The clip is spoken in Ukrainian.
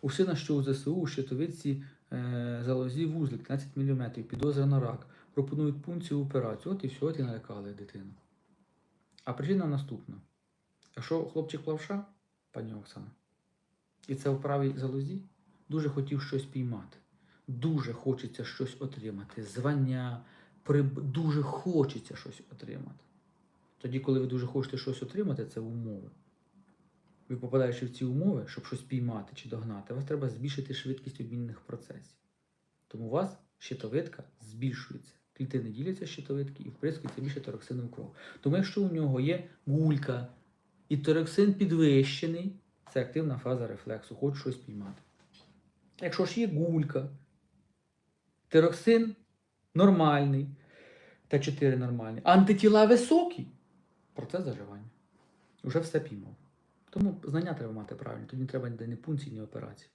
У сина, що у ЗСУ, у щитовидці е, залозі вузлик 15 мм, підозра на рак. Пропонують пункцію операцію. От і все, от і налякали дитину. А причина наступна. Якщо хлопчик плавша, пані Оксана, і це в правій залозі, дуже хотів щось піймати. Дуже хочеться щось отримати. Звання, приб... дуже хочеться щось отримати. Тоді, коли ви дуже хочете щось отримати, це умови. Ви попадаючи в ці умови, щоб щось піймати чи догнати, вас треба збільшити швидкість обмінних процесів. Тому у вас щитовидка збільшується. Клітини діляться щитовидки і вприскується більше тороксину в кров. Тому якщо у нього є гулька і тороксин підвищений, це активна фаза рефлексу, хочу щось піймати. Якщо ж є гулька, тироксин нормальний, Т4 нормальний, антитіла високі, процес заживання. Уже все піймав. Тому знання треба мати правильно, тоді не треба ніде ні пункцій, ні операцій.